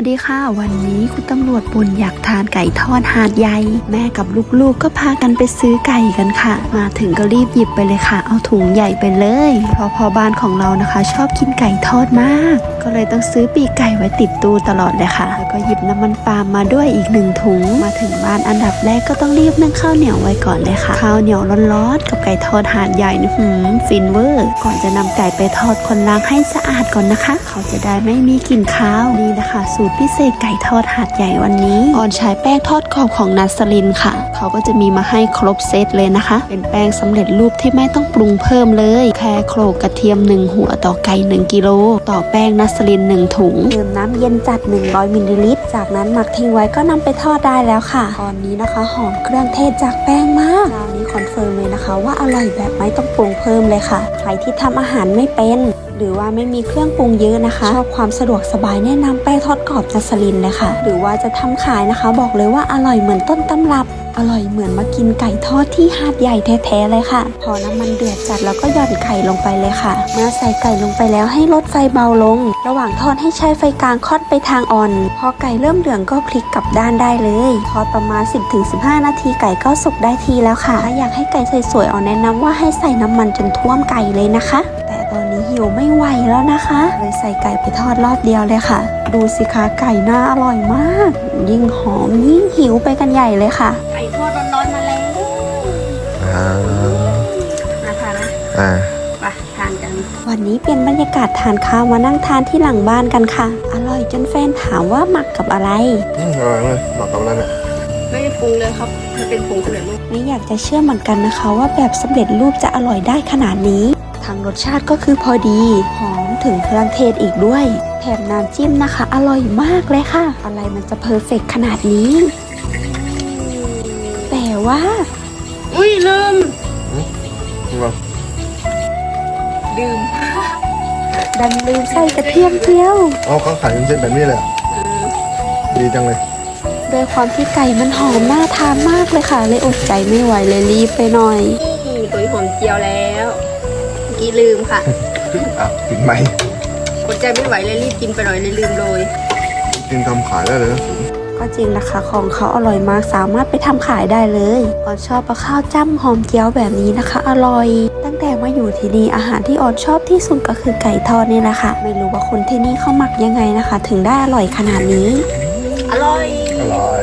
วัสดีค่ะ วันนี้คุณตำรวจบุญอยากทานไก่ทอดหาดใหญ่แม่กับลูกๆก็พากันไปซื้อไก่กันค่ะ มาถึงก็รีบหยิบไปเลยค่ะ เอาถุงใหญ่ไปเลยเพราะพอบ้านของเรานะคะ ชอบกินไก่ทอดมาก ก็เลยต้องซื้อปีกไก่ไว้ติดตู้ตลอดเลยค่ะ แล้วก็หยิบน้ำมันปาล์มมาด้วยอีกหนึ่งถุง มาถึงบ้านอันดับแรกก็ต้องรีบนึ่งข้าวเหนียวไว้ก่อนเลยค่ะ ข้าวเหนียวร้อนๆกับไก่ทอดหาดใหญ่นี่หืมฟินเวอร์ ก่อนจะนำไก่ไปทอดคนล้างให้สะอาดก่อนนะคะ เขาจะได้ไม่มีกลิ่นคาวนี่นะคะ สูตรพิเศษไก่ทอดหาดใหญ่วันนี้ออนใช้แป้งทอดกรอบของนัสลินค่ะ เขาก็จะมีมาให้ครบเซตเลยนะคะ เป็นแป้งสำเร็จรูปที่ไม่ต้องปรุงเพิ่มเลย แค่โขลกกระเทียม 1 หัวต่อไก่ 1 กิโล ต่อแป้งนัสลิน 1 ถุงเติมน้ำเย็นจัด 100มิลลิลิตร จากนั้นหมักทิ้งไว้ก็นำไปทอดได้แล้วค่ะ ตอนนี้นะคะหอมเครื่องเทศจากแป้งมากร้านนี้คอนเฟิร์มเลยนะคะ ว่าอร่อยแบบไม่ต้องปรุงเพิ่มเลยค่ะ ใครที่ทำอาหารไม่เป็น หรือว่าไม่มีเครื่องปรุงเยอะนะคะชอบความสะดวกสบายแนะนำแป้งทอดกรอบนัสลินเลยค่ะ หรือว่าจะทำขายนะคะ บอกเลยว่าอร่อยเหมือนต้นตำรับอร่อยเหมือนมากินไก่ทอดที่หาดใหญ่แท้ๆเลยค่ะ พอน้ำมันเดือดจัดแล้วก็หย่อนไข่ลงไปเลยค่ะ เมื่อใส่ไก่ลงไปแล้วให้ลดไฟเบาลง ระหว่างทอดให้ใช้ไฟกลางคอนไปทางอ่อน พอไก่เริ่มเหลืองก็พลิกกลับด้านได้เลย ทอดประมาณ 10-15 นาทีไก่ก็สุกได้ทีแล้วค่ะ ถ้าอยากให้ไก่สวยๆเอาแนะนำว่าให้ใส่น้ำมันจนท่วมไก่เลยนะคะ ต่ตอนนี้หิวไม่ไหวแล้วนะคะ เลยใส่ไก่ไปทอดรอบเดียวเลยค่ะ ดูสิคะไก่น่าอร่อยมาก ยิ่งหอมยิ่งหิวไปกันใหญ่เลยค่ะ ไก่ทอดร้อนๆมาแล้วอ่ามาทานนะอ่าไปทานกัน วันนี้เป็นบรรยากาศทานข้าวมานั่งทานที่หลังบ้านกันค่ะ อร่อยจนแฟนถามว่าหมักกับอะไรอืมอร่อยเลยเหมาะกับอะไรเนี่ยไม่ได้ปรุงเลยครับมันเป็นผงสำเร็จรูปไม่อยากจะเชื่อเหมือนกันนะคะ ว่าแบบสำเร็จรูปจะอร่อยได้ขนาดนี้ ทางรสชาติก็คือพอดี หอมถึงเครื่องเทศอีกด้วย แถมน้ำจิ้มนะคะ อร่อยมากเลยค่ะ อะไรมันจะเพอร์เฟกขนาดนี้ แต่ว่า อุ้ยลืมจริงป่ะดื่มดันลืมใส่กระเทียมเจียวเอาเขาขายเป็นเส้นแบบนี้เลยเหรอดีจังเลยโดยความที่ไก่มันหอมน่าทานมากเลยค่ะ เลยอดใจไม่ไหวเลยรีบไปหน่อย นี่ตัวหอมเจียวแล้วเมื่อ กี้ลืมค่ะอะกินไหมอดใจไม่ไหวเลยรีบกินไปหน่อยเลยลืมโรยกินทำขายได้เลยนะก็จริงนะคะของเขาอร่อยมากสามารถไปทำขายได้เลยออนชอบปลาข้าวจ้ำหอมเจียวแบบนี้นะคะ อร่อย ตั้งแต่มาอยู่ที่นี่อาหารที่ออนชอบที่สุดก็คือไก่ทอดนี่แหละค่ะ ไม่รู้ว่าคนที่นี่เขาหมักยังไงนะคะ ถึงได้อร่อยขนาดนี้ อร่อย อร่อย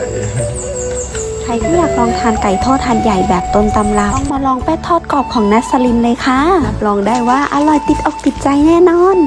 ใครที่อยากลองทานไก่ทอดทานใหญ่แบบต้นตำราต้องมาลองแป้งทอดกรอบของนัสลินเลยค่ะรับรองได้ว่าอร่อยติดอกติดใจแน่นอน